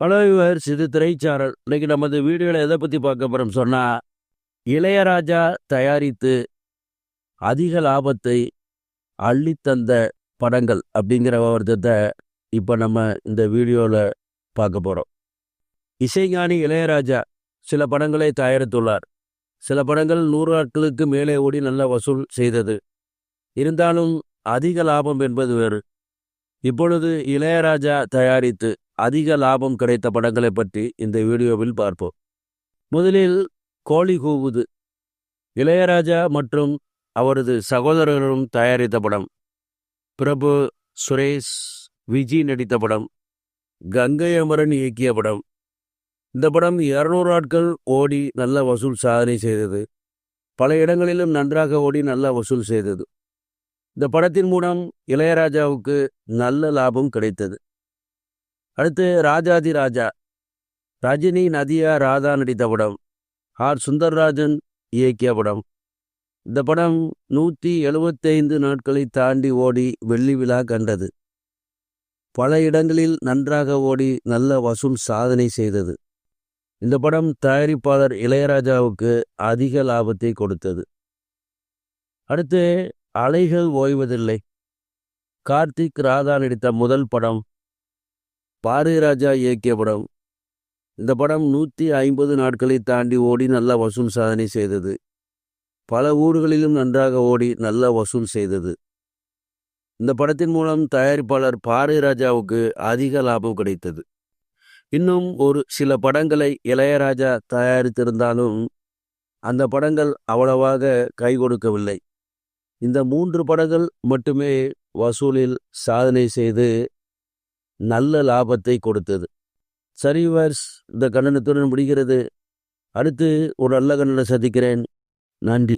Hello viewers இது திரைச்சாரல். இன்னைக்கு நமது வீடியோவில் எதை பற்றி பார்க்க போகிறோம் சொன்னால் இளையராஜா தயாரித்து அதிக லாபத்தை அள்ளித்தந்த படங்கள் அப்படிங்கிற வருத்தத்தை இப்போ நம்ம இந்த வீடியோவில் பார்க்க போகிறோம் இசைஞானி இளையராஜா சில படங்களை தயாரித்துள்ளார். சில படங்கள் நூறு நாட்களுக்கு மேலே ஓடி நல்ல வசூல் செய்தது. இருந்தாலும் அதிக லாபம் என்பது வேறு. இப்பொழுது இளையராஜா தயாரித்து அதிக லாபம் கிடைத்த படங்களை பற்றி இந்த வீடியோவில் பார்ப்போம். முதலில் கோழி கூவுது. இளையராஜா மற்றும் அவரது சகோதரர்களும் தயாரித்த படம். பிரபு சுரேஷ் விஜி நடித்த படம். கங்கை அமரன் இயக்கிய படம். இந்த படம் இருநூறு ஆட்கள் ஓடி நல்ல வசூல் சாதனை செய்தது. பல இடங்களிலும் நன்றாக ஓடி நல்ல வசூல் செய்தது. இந்த படத்தின் மூலம் இளையராஜாவுக்கு நல்ல லாபம் கிடைத்தது. அடுத்து ராஜாதி ராஜா. ரஜினி நதியா ராதா நடித்த படம். ஆர். சுந்தர்ராஜன் இயக்கிய படம். இந்த படம் நூற்றி எழுபத்தைந்து நாட்களை தாண்டி ஓடி வெள்ளி விழா கண்டது. பல இடங்களில் நன்றாக ஓடி நல்ல வசூல் சாதனை செய்தது. இந்த படம் தயாரிப்பாளர் இளையராஜாவுக்கு அதிக லாபத்தை கொடுத்தது. அடுத்து அலைகள் ஓய்வதில்லை. கார்த்திக் ராதா நடித்த முதல் படம் பாரதிராஜா இயக்கிய படம். இந்த படம் நூற்றி ஐம்பது நாட்களை தாண்டி ஓடி நல்ல வசூல் சாதனை செய்தது. பல ஊர்களிலும் நன்றாக ஓடி நல்ல வசூல் செய்தது. இந்த படத்தின் மூலம் தயாரிப்பாளர் பாரதிராஜாவுக்கு அதிக லாபம் கிடைத்தது. இன்னும் ஒரு சில படங்களை இளையராஜா தயாரித்திருந்தாலும் அந்த படங்கள் அவ்வளவாக கை கொடுக்கவில்லை. இந்த மூன்று படங்கள் மட்டுமே வசூலில் சாதனை செய்து நல்ல லாபத்தை கொடுத்தது. சரி வர்ஸ் இந்த கண்டனத்துடன் முடிகிறது. அடுத்து ஒரு நல்ல கண்டனம் சந்திக்கிறேன். நன்றி.